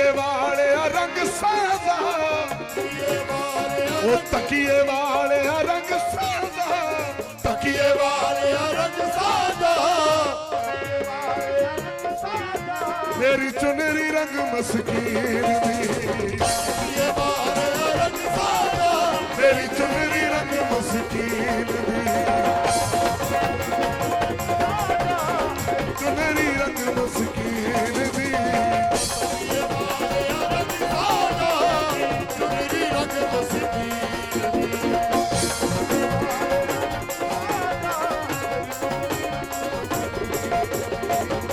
ਤਕੀਏ ਵਾਲਿਆ ਰੰਗ ਸਾਦਾ ਉਹ ਤਕੀਏ ਵਾਲਿਆ ਰੰਗ ਸਾਦਾ ਤਕੀਏ ਵਾਲਿਆ ਰੰਗ ਸਾਦਾ ਮੇਰੀ ਚੁਨਰੀ ਰੰਗ ਮਸਕੀਨ ਦੀ। ਮੇਰੀ ਚੁਨਰੀ ਰੰਗ ਮਸਕੀਨ ਦੀ।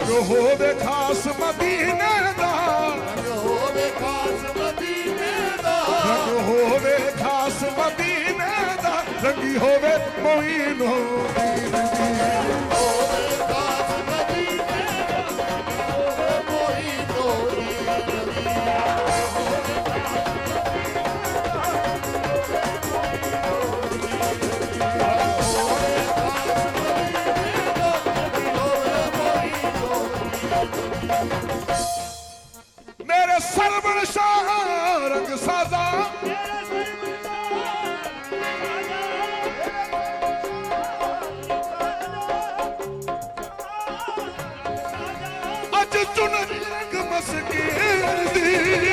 ਰੰਗ ਹੋਵੇ ਖਾਸ ਮਦੀਨੇ ਦਾ। ਰੰਗ ਹੋਵੇ ਖਾਸ ਮਦੀਨੇ ਦਾ। ਰੰਗੀ ਹੋਵੇ ਮੋਇਨੋ ਮੇਰੇ ਸਰਵਣ ਸ਼ਾਹ ਰੰਗ ਸਾਦਾ ਅੱਜ ਚੁਣ ਰੰਗ ਮਸਕੀਨ ਦੀ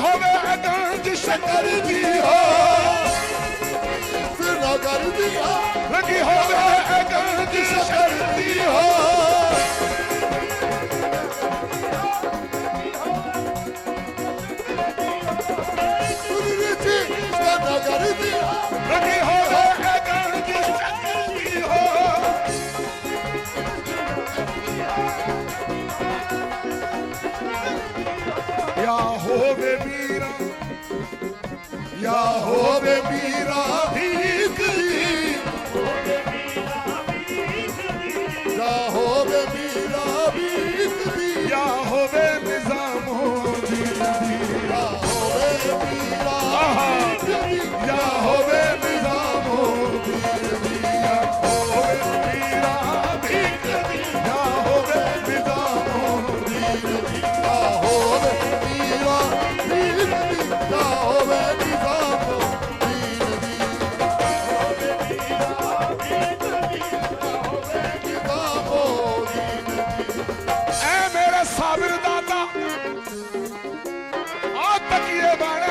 ਹੋਵੇ ਅਗੰਜ ਸ਼ਕਰ ਦੀ ਹੋ। ਰੰਗੀ ਹੋਵੇ ਅਗੰਜ ਸ਼ਕਰ ਦੀ ਹੋ। ਯਾ ਹੋਵੇ ਵੀਰਾ ਯਾ ਹੋਵੇ ਵੀਰਾ ਭੀਖ ਦੀ। ਹੋਵੇ ਵੀਰਾ ਵੀਕ ਦੀ। ਯਾ ਹੋਵੇ Papa qui est malade.